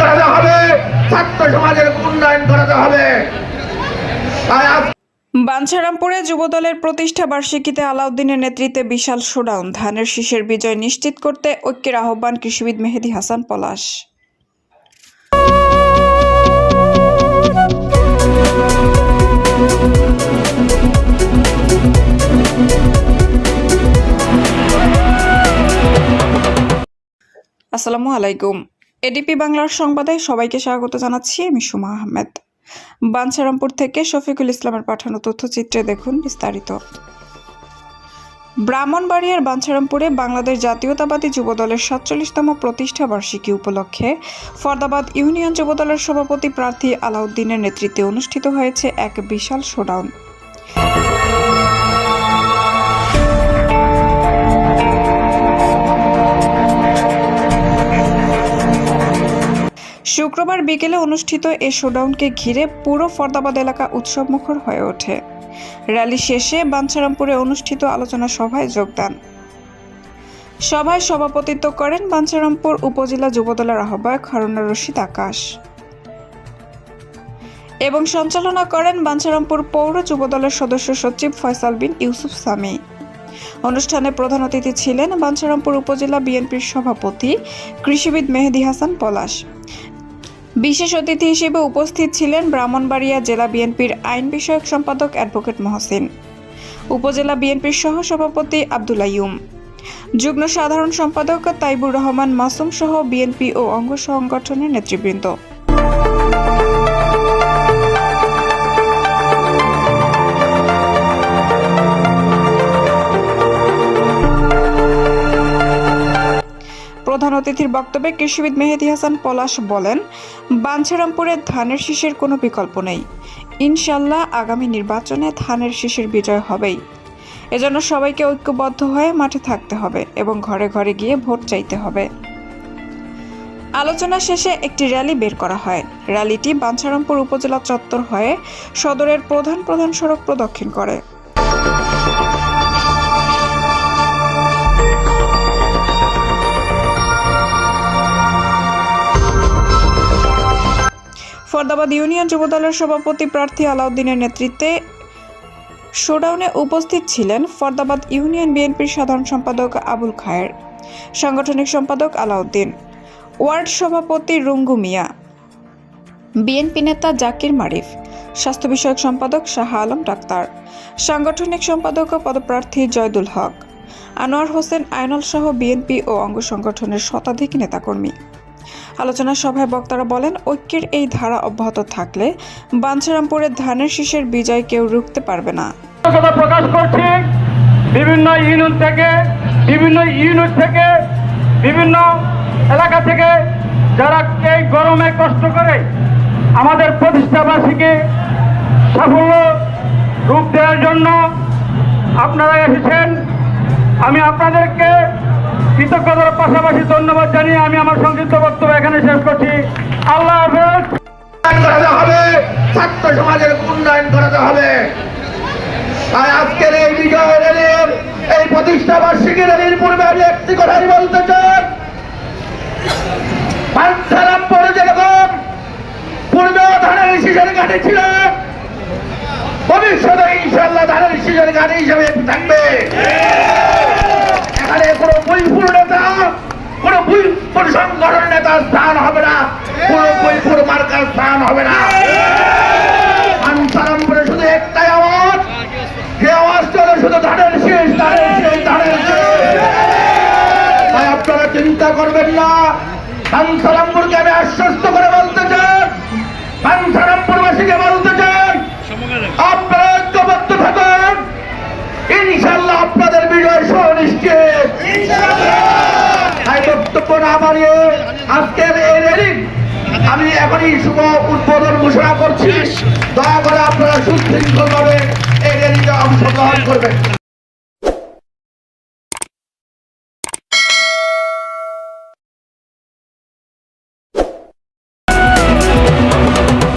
করাতে হবে, ছাত্র সমাজের উন্নয়ন করাতে হবে। বাঞ্ছারামপুরে যুবদলের প্রতিষ্ঠা বার্ষিকীতে আলাউদ্দিনের নেতৃত্বে বিশাল শোডাউন। ধানের শীষের বিজয় নিশ্চিত করতে ঐক্যের আহ্বান কৃষিবিদ মেহেদি হাসান পলাশ। আসসালামু আলাইকুম। এডিপি বাংলার সংবাদে সবাইকে স্বাগত জানাচ্ছি, আমি সুমা আহমেদ। বাঞ্ছারামপুর থেকে শফিকুল ইসলামের পাঠানো তথ্যচিত্রে দেখুন বিস্তারিত। ব্রাহ্মণবাড়িয়ার বাঞ্ছারামপুরে বাংলাদেশ জাতীয়তাবাদী যুবদলের সাতচল্লিশতম প্রতিষ্ঠা বার্ষিকী উপলক্ষে ফরদাবাদ ইউনিয়ন যুবদলের সভাপতি প্রার্থী আলাউদ্দিনের নেতৃত্বে অনুষ্ঠিত হয়েছে এক বিশাল শোডাউন। শুক্রবার বিকেলে অনুষ্ঠিত এ শোডাউনকে ঘিরে পুরো ফরদাবাদ এলাকা উৎসবমুখর হয়ে ওঠে। র্যালি শেষে বাঞ্ছারামপুরে অনুষ্ঠিত আলোচনা সভায় যোগদান সভায় সভাপতিত্ব করেন বাঞ্ছারামপুর উপজেলা যুবদলের আহ্বায়ক হারুনা রশিদ আকাশ। এবং সঞ্চালনা করেন বাঞ্ছারামপুর পৌর যুবদলের সদস্য সচিব ফয়সাল বিন ইউসুফ সামি। অনুষ্ঠানে প্রধান অতিথি ছিলেন বাঞ্ছারামপুর উপজেলা বিএনপির সভাপতি কৃষিবিদ মেহেদি হাসান পলাশ। বিশেষ অতিথি হিসেবে উপস্থিত ছিলেন ব্রাহ্মণবাড়িয়া জেলা বিএনপির আইন বিষয়ক সম্পাদক অ্যাডভোকেট মহসিন, উপজেলা বিএনপির সহ সভাপতি আবদুল্লা ইউম, যুগ্ম সাধারণ সম্পাদক তাইবুর রহমান মাসুম সহ বিএনপি ও অঙ্গ সংগঠনের নেতৃবৃন্দ। প্রধান অতিথির বক্তব্যে কৃষিবিদ মেহেদি হাসান পলাশ বলেন, বাঞ্ছারামপুরে ধানের শীষের কোনো বিকল্প নেই। ইনশাল্লাহ আগামী নির্বাচনে ধানের শীষের বিজয় হবেই। এজন্য সবাইকে ঐক্যবদ্ধ হয়ে মাঠে থাকতে হবে এবং ঘরে ঘরে গিয়ে ভোট চাইতে হবে। আলোচনা শেষে একটি র্যালি বের করা হয়। র্যালিটি বাঞ্ছারামপুর উপজেলা চত্বর হয়ে সদরের প্রধান প্রধান সড়ক প্রদক্ষিণ করে। ফরদাবাদ ইউনিয়ন যুবদলের সভাপতি প্রার্থী আলাউদ্দিনের নেতৃত্বে শোডাউনে উপস্থিত ছিলেন ফরদাবাদ ইউনিয়ন বিএনপির সাধারণ সম্পাদক আবুল খায়ের, সাংগঠনিক সম্পাদক আলাউদ্দিন, ওয়ার্ড সভাপতি রুঙ্গু মিয়া, বিএনপি নেতা জাকির মারিফ, স্বাস্থ্য বিষয়ক সম্পাদক শাহ আলম ডাক্তার, সাংগঠনিক সম্পাদক ও পদপ্রার্থী জয়দুল হক, আনোয়ার হোসেন আয়নল সহ বিএনপি ও অঙ্গ সংগঠনের শতাধিক নেতাকর্মী। আলোচনা সভায় বক্তারা বলেন, ঐক্যের এই ধারা অব্যাহত থাকলে বাঞ্ছারামপুরের ধানের শীষের বিজয় কেউ রুখতে পারবে না। প্রকাশ করছি। বিভিন্ন ইউনিয়ন থেকে, বিভিন্ন ইউনিট থেকে, বিভিন্ন এলাকা থেকে যারা এই গরমে কষ্ট করে আমাদের প্রতিষ্ঠাবাসীকে সাফল্য রূপ দেওয়ার জন্য আপনারা এসেছেন। আমি আপনাদেরকে কৃতজ্ঞতার পাশাপাশি ধন্যবাদ জানিয়ে আমি আমার সংক্ষিপ্ত বক্তব্য এখানে শেষ করছি। আল্লাহ হবে, ছাত্র সমাজের উন্নয়ন করাতে হবে। তাই আজকের এই বিজয় র্যালির এই প্রতিষ্ঠা বার্ষিকী র্যালির পূর্বে আমি একটি কথাই বলতে চাই। পাঁচসারামপুরে যেরকম পূর্বেও ধানের শীষের ঘাটে ছিল, ভবিষ্যতে ইনশাল্লাহ ধানের শীষের ঘাটে হিসাবে থাকবে। বইপুর নেতা কোনো বইপুর সংগঠন নেতার স্থান হবে না, কোনো বইপুর মার্কার স্থান হবে না। আনসারামপুরে শুধু একটাই আওয়াজ, যে আওয়াজ চলে শুধু ধানের শেষ ধানের শেষ ধানের শেষ। তাই আপনারা চিন্তা করবেন না। আনসারামপুরকে আমি আশ্বস্ত করে বলতে চাই। আনসারামপুরবাসীকে বলতে বক্তব্য আজকের এই র্যালি আমি এখনই শুভ উদ্বোধন ঘোষণা করছি। দয়া করে আপনারা সুশৃঙ্খলভাবে এই র্যালিতে অংশগ্রহণ করবেন।